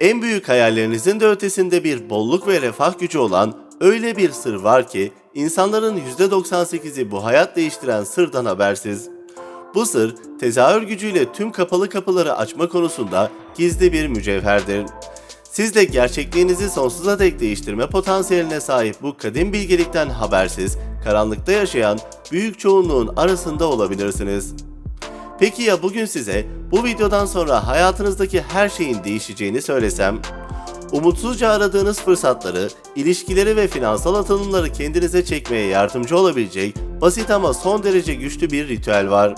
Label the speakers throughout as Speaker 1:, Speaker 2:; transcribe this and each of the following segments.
Speaker 1: En büyük hayallerinizin de ötesinde bir bolluk ve refah gücü olan öyle bir sır var ki insanların %98'i bu hayat değiştiren sırdan habersiz. Bu sır tezahür gücüyle tüm kapalı kapıları açma konusunda gizli bir mücevherdir. Siz de gerçekliğinizi sonsuza dek değiştirme potansiyeline sahip bu kadim bilgelikten habersiz, karanlıkta yaşayan büyük çoğunluğun arasında olabilirsiniz. Peki ya bugün size bu videodan sonra hayatınızdaki her şeyin değişeceğini söylesem? Umutsuzca aradığınız fırsatları, ilişkileri ve finansal atılımları kendinize çekmeye yardımcı olabilecek basit ama son derece güçlü bir ritüel var.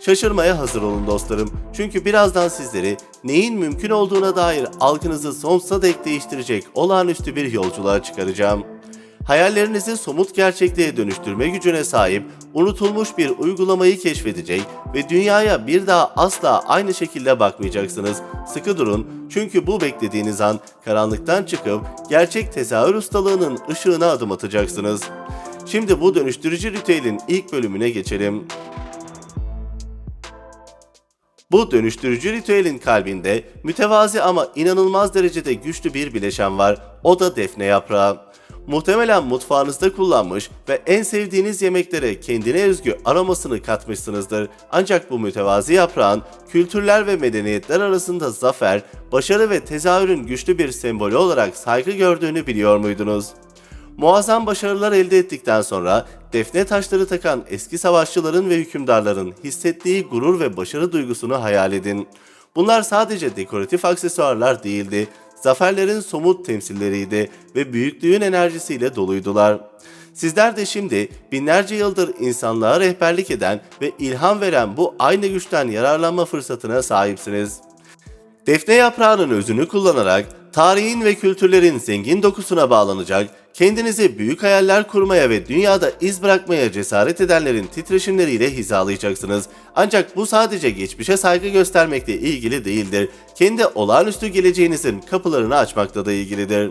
Speaker 1: Şaşırmaya hazır olun dostlarım. Çünkü birazdan sizleri neyin mümkün olduğuna dair algınızı sonsuza dek değiştirecek olağanüstü bir yolculuğa çıkaracağım. Hayallerinizi somut gerçekliğe dönüştürme gücüne sahip, unutulmuş bir uygulamayı keşfedecek ve dünyaya bir daha asla aynı şekilde bakmayacaksınız. Sıkı durun çünkü bu beklediğiniz an karanlıktan çıkıp gerçek tezahür ustalığının ışığına adım atacaksınız. Şimdi bu dönüştürücü ritüelin ilk bölümüne geçelim. Bu dönüştürücü ritüelin kalbinde mütevazi ama inanılmaz derecede güçlü bir bileşen var. O da defne yaprağı. Muhtemelen mutfağınızda kullanmış ve en sevdiğiniz yemeklere kendine özgü aromasını katmışsınızdır. Ancak bu mütevazi yaprağın kültürler ve medeniyetler arasında zafer, başarı ve tezahürün güçlü bir sembolü olarak saygı gördüğünü biliyor muydunuz? Muazzam başarılar elde ettikten sonra defne taşları takan eski savaşçıların ve hükümdarların hissettiği gurur ve başarı duygusunu hayal edin. Bunlar sadece dekoratif aksesuarlar değildi, zaferlerin somut temsilleriydi ve büyüklüğün enerjisiyle doluydular. Sizler de şimdi binlerce yıldır insanlığa rehberlik eden ve ilham veren bu aynı güçten yararlanma fırsatına sahipsiniz. Defne yaprağının özünü kullanarak tarihin ve kültürlerin zengin dokusuna bağlanacak, kendinizi büyük hayaller kurmaya ve dünyada iz bırakmaya cesaret edenlerin titreşimleriyle hizalayacaksınız. Ancak bu sadece geçmişe saygı göstermekle ilgili değildir. Kendi olağanüstü geleceğinizin kapılarını açmakla da ilgilidir.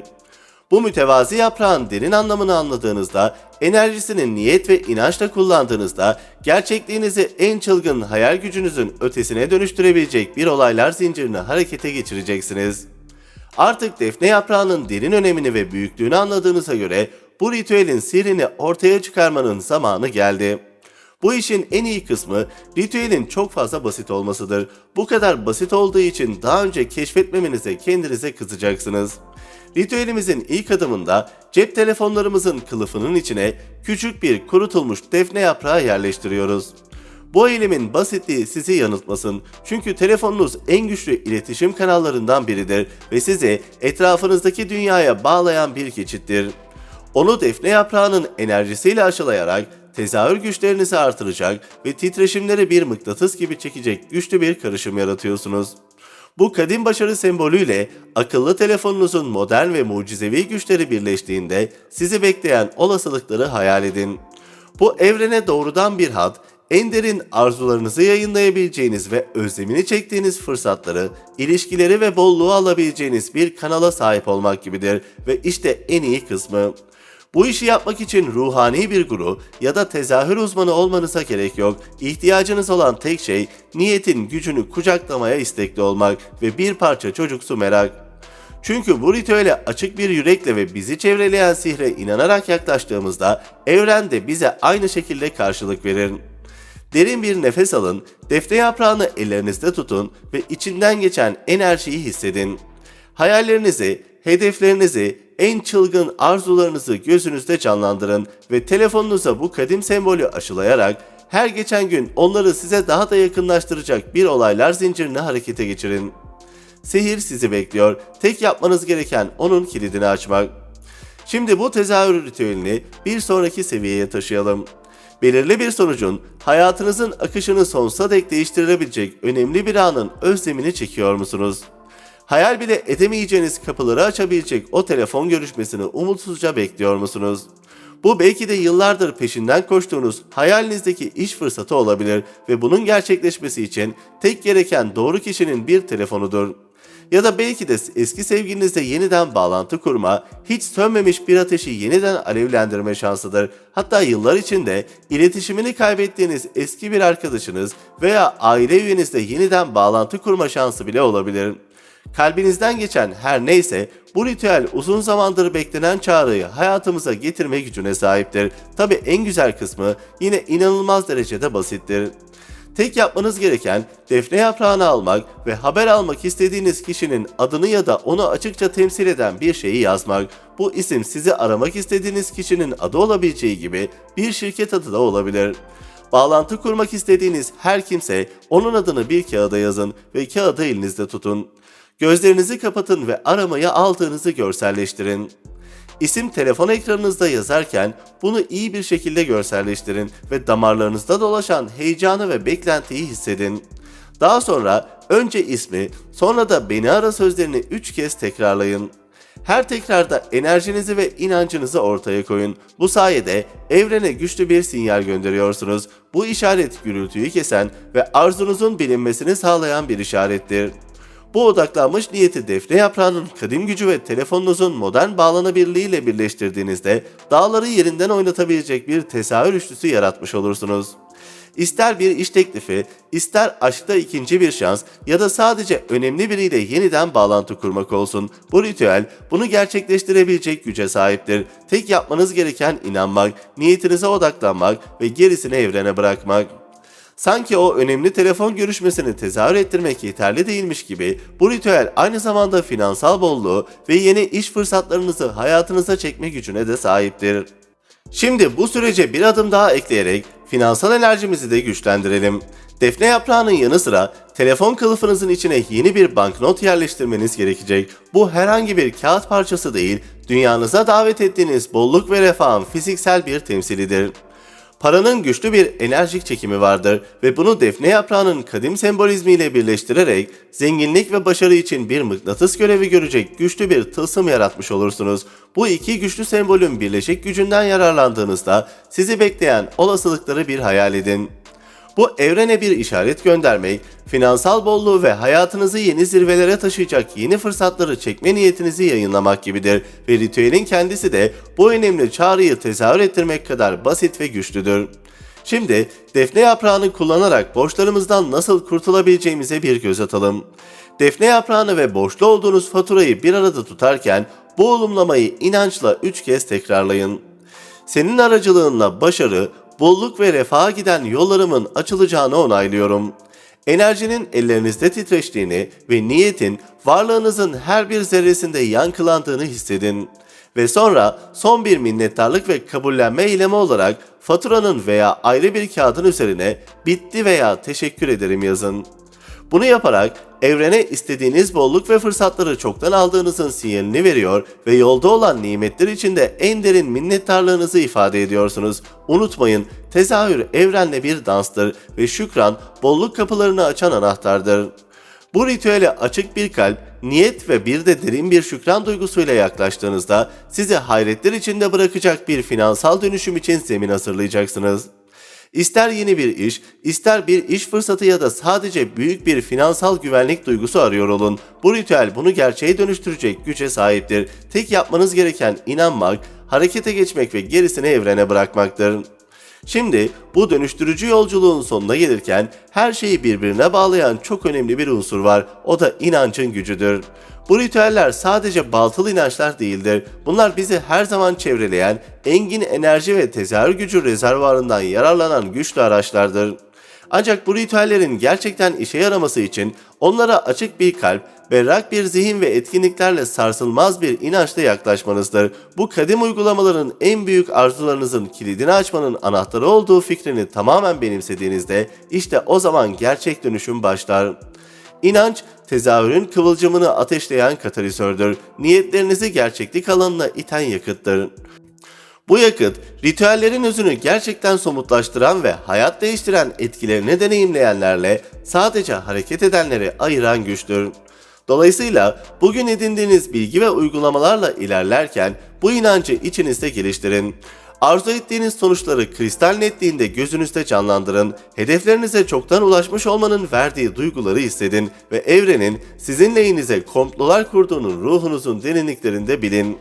Speaker 1: Bu mütevazi yaprağın derin anlamını anladığınızda, enerjisini niyet ve inançla kullandığınızda, gerçekliğinizi en çılgın hayal gücünüzün ötesine dönüştürebilecek bir olaylar zincirini harekete geçireceksiniz. Artık defne yaprağının derin önemini ve büyüklüğünü anladığınıza göre bu ritüelin sihrini ortaya çıkarmanın zamanı geldi. Bu işin en iyi kısmı ritüelin çok fazla basit olmasıdır. Bu kadar basit olduğu için daha önce keşfetmemenize kendinize kızacaksınız. Ritüelimizin ilk adımında cep telefonlarımızın kılıfının içine küçük bir kurutulmuş defne yaprağı yerleştiriyoruz. Bu eylemin basitliği sizi yanıltmasın. Çünkü telefonunuz en güçlü iletişim kanallarından biridir ve sizi etrafınızdaki dünyaya bağlayan bir geçittir. Onu defne yaprağının enerjisiyle aşılayarak tezahür güçlerinizi artıracak ve titreşimleri bir mıknatıs gibi çekecek güçlü bir karışım yaratıyorsunuz. Bu kadim başarı sembolüyle akıllı telefonunuzun modern ve mucizevi güçleri birleştiğinde sizi bekleyen olasılıkları hayal edin. Bu evrene doğrudan bir hat, en derin arzularınızı yayınlayabileceğiniz ve özlemini çektiğiniz fırsatları, ilişkileri ve bolluğu alabileceğiniz bir kanala sahip olmak gibidir ve işte en iyi kısmı. Bu işi yapmak için ruhani bir guru ya da tezahür uzmanı olmanıza gerek yok. İhtiyacınız olan tek şey niyetin gücünü kucaklamaya istekli olmak ve bir parça çocuksu merak. Çünkü bu ritüele açık bir yürekle ve bizi çevreleyen sihre inanarak yaklaştığımızda evren de bize aynı şekilde karşılık verir. Derin bir nefes alın, defne yaprağını ellerinizde tutun ve içinden geçen enerjiyi hissedin. Hayallerinizi, hedeflerinizi, en çılgın arzularınızı gözünüzde canlandırın ve telefonunuza bu kadim sembolü aşılayarak her geçen gün onları size daha da yakınlaştıracak bir olaylar zincirini harekete geçirin. Sihir sizi bekliyor. Tek yapmanız gereken onun kilidini açmak. Şimdi bu tezahür ritüelini bir sonraki seviyeye taşıyalım. Belirli bir sonucun hayatınızın akışını sonsuza dek değiştirilebilecek önemli bir anın özlemini çekiyor musunuz? Hayal bile edemeyeceğiniz kapıları açabilecek o telefon görüşmesini umutsuzca bekliyor musunuz? Bu belki de yıllardır peşinden koştuğunuz hayalinizdeki iş fırsatı olabilir ve bunun gerçekleşmesi için tek gereken doğru kişinin bir telefonudur. Ya da belki de eski sevgilinizle yeniden bağlantı kurma, hiç sönmemiş bir ateşi yeniden alevlendirme şansıdır. Hatta yıllar içinde iletişimini kaybettiğiniz eski bir arkadaşınız veya aile üyenizle yeniden bağlantı kurma şansı bile olabilir. Kalbinizden geçen her neyse bu ritüel uzun zamandır beklenen çağrıyı hayatımıza getirme gücüne sahiptir. Tabi en güzel kısmı yine inanılmaz derecede basittir. Tek yapmanız gereken defne yaprağını almak ve haber almak istediğiniz kişinin adını ya da onu açıkça temsil eden bir şeyi yazmak. Bu isim sizi aramak istediğiniz kişinin adı olabileceği gibi bir şirket adı da olabilir. Bağlantı kurmak istediğiniz her kimse onun adını bir kağıda yazın ve kağıdı elinizde tutun. Gözlerinizi kapatın ve aramayı aldığınızı görselleştirin. İsim telefon ekranınızda yazarken bunu iyi bir şekilde görselleştirin ve damarlarınızda dolaşan heyecanı ve beklentiyi hissedin. Daha sonra önce ismi, sonra da beni ara sözlerini 3 kez tekrarlayın. Her tekrarda enerjinizi ve inancınızı ortaya koyun. Bu sayede evrene güçlü bir sinyal gönderiyorsunuz. Bu işaret gürültüyü kesen ve arzunuzun bilinmesini sağlayan bir işarettir. Bu odaklanmış niyeti defne yaprağının kadim gücü ve telefonunuzun modern bağlanabilirliğiyle birleştirdiğinizde dağları yerinden oynatabilecek bir tesahür üçlüsü yaratmış olursunuz. İster bir iş teklifi, ister aşkta ikinci bir şans ya da sadece önemli biriyle yeniden bağlantı kurmak olsun. Bu ritüel bunu gerçekleştirebilecek güce sahiptir. Tek yapmanız gereken inanmak, niyetinize odaklanmak ve gerisini evrene bırakmak. Sanki o önemli telefon görüşmesini tezahür ettirmek yeterli değilmiş gibi bu ritüel aynı zamanda finansal bolluğu ve yeni iş fırsatlarınızı hayatınıza çekme gücüne de sahiptir. Şimdi bu sürece bir adım daha ekleyerek finansal enerjimizi de güçlendirelim. Defne yaprağının yanı sıra telefon kılıfınızın içine yeni bir banknot yerleştirmeniz gerekecek. Bu herhangi bir kağıt parçası değil, dünyanıza davet ettiğiniz bolluk ve refahın fiziksel bir temsilidir. Paranın güçlü bir enerjik çekimi vardır ve bunu defne yaprağının kadim sembolizmiyle birleştirerek zenginlik ve başarı için bir mıknatıs görevi görecek güçlü bir tılsım yaratmış olursunuz. Bu iki güçlü sembolün birleşik gücünden yararlandığınızda sizi bekleyen olasılıkları bir hayal edin. Bu evrene bir işaret göndermek, finansal bolluğu ve hayatınızı yeni zirvelere taşıyacak yeni fırsatları çekme niyetinizi yayınlamak gibidir ve ritüelin kendisi de bu önemli çağrıyı tezahür ettirmek kadar basit ve güçlüdür. Şimdi defne yaprağını kullanarak borçlarımızdan nasıl kurtulabileceğimize bir göz atalım. Defne yaprağını ve borçlu olduğunuz faturayı bir arada tutarken bu olumlamayı inançla 3 kez tekrarlayın. Senin aracılığınla başarı, bolluk ve refaha giden yollarımın açılacağını onaylıyorum. Enerjinin ellerinizde titreştiğini ve niyetin varlığınızın her bir zerresinde yankılandığını hissedin. Ve sonra son bir minnettarlık ve kabullenme eylemi olarak faturanın veya ayrı bir kağıdın üzerine bitti veya teşekkür ederim yazın. Bunu yaparak evrene istediğiniz bolluk ve fırsatları çoktan aldığınızın sinyalini veriyor ve yolda olan nimetler içinde en derin minnettarlığınızı ifade ediyorsunuz. Unutmayın, tezahür evrenle bir danstır ve şükran bolluk kapılarını açan anahtardır. Bu ritüele açık bir kalp, niyet ve bir de derin bir şükran duygusuyla yaklaştığınızda sizi hayretler içinde bırakacak bir finansal dönüşüm için zemin hazırlayacaksınız. İster yeni bir iş, ister bir iş fırsatı ya da sadece büyük bir finansal güvenlik duygusu arıyor olun. Bu ritüel bunu gerçeğe dönüştürecek güce sahiptir. Tek yapmanız gereken inanmak, harekete geçmek ve gerisini evrene bırakmaktır. Şimdi bu dönüştürücü yolculuğun sonuna gelirken her şeyi birbirine bağlayan çok önemli bir unsur var. O da inancın gücüdür. Bu ritüeller sadece baltıl inançlar değildir. Bunlar bizi her zaman çevreleyen, engin enerji ve tezahür gücü rezervuarından yararlanan güçlü araçlardır. Ancak bu ritüellerin gerçekten işe yaraması için onlara açık bir kalp, berrak bir zihin ve etkinliklerle sarsılmaz bir inançla yaklaşmanızdır. Bu kadim uygulamaların en büyük arzularınızın kilidini açmanın anahtarı olduğu fikrini tamamen benimsediğinizde işte o zaman gerçek dönüşüm başlar. İnanç, tezahürün kıvılcımını ateşleyen katalizördür. Niyetlerinizi gerçeklik alanına iten yakıttır. Bu yakıt, ritüellerin özünü gerçekten somutlaştıran ve hayat değiştiren etkilerini deneyimleyenlerle sadece hareket edenleri ayıran güçtür. Dolayısıyla bugün edindiğiniz bilgi ve uygulamalarla ilerlerken bu inancı içinizde geliştirin. Arzu ettiğiniz sonuçları kristal netliğinde gözünüzde canlandırın. Hedeflerinize çoktan ulaşmış olmanın verdiği duyguları hissedin ve evrenin sizin lehinize komplolar kurduğunun ruhunuzun derinliklerinde bilin.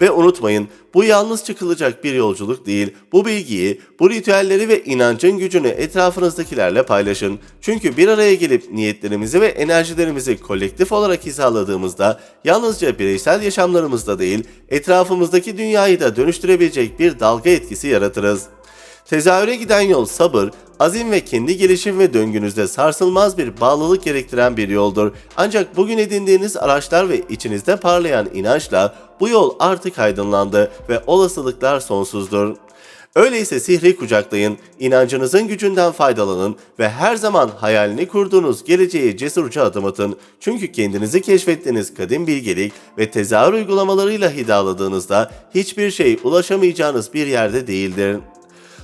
Speaker 1: Ve unutmayın bu yalnız çıkılacak bir yolculuk değil. Bu bilgiyi, bu ritüelleri ve inancın gücünü etrafınızdakilerle paylaşın. Çünkü bir araya gelip niyetlerimizi ve enerjilerimizi kolektif olarak hizaladığımızda yalnızca bireysel yaşamlarımızda değil, etrafımızdaki dünyayı da dönüştürebilecek bir dalga etkisi yaratırız. Tezahüre giden yol sabır, azim ve kendi gelişim ve döngünüzde sarsılmaz bir bağlılık gerektiren bir yoldur. Ancak bugün edindiğiniz araçlar ve içinizde parlayan inançla bu yol artık aydınlandı ve olasılıklar sonsuzdur. Öyleyse sihri kucaklayın, inancınızın gücünden faydalanın ve her zaman hayalini kurduğunuz geleceğe cesurca adım atın. Çünkü kendinizi keşfettiğiniz kadim bilgelik ve tezahür uygulamalarıyla hidaladığınızda hiçbir şey ulaşamayacağınız bir yerde değildir.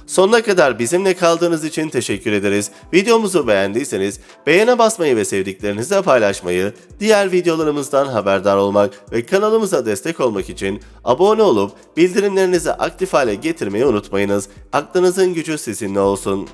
Speaker 1: Sonuna kadar bizimle kaldığınız için teşekkür ederiz. Videomuzu beğendiyseniz beğene basmayı ve sevdiklerinizle paylaşmayı, diğer videolarımızdan haberdar olmak ve kanalımıza destek olmak için abone olup bildirimlerinizi aktif hale getirmeyi unutmayınız. Aklınızın gücü sizinle olsun.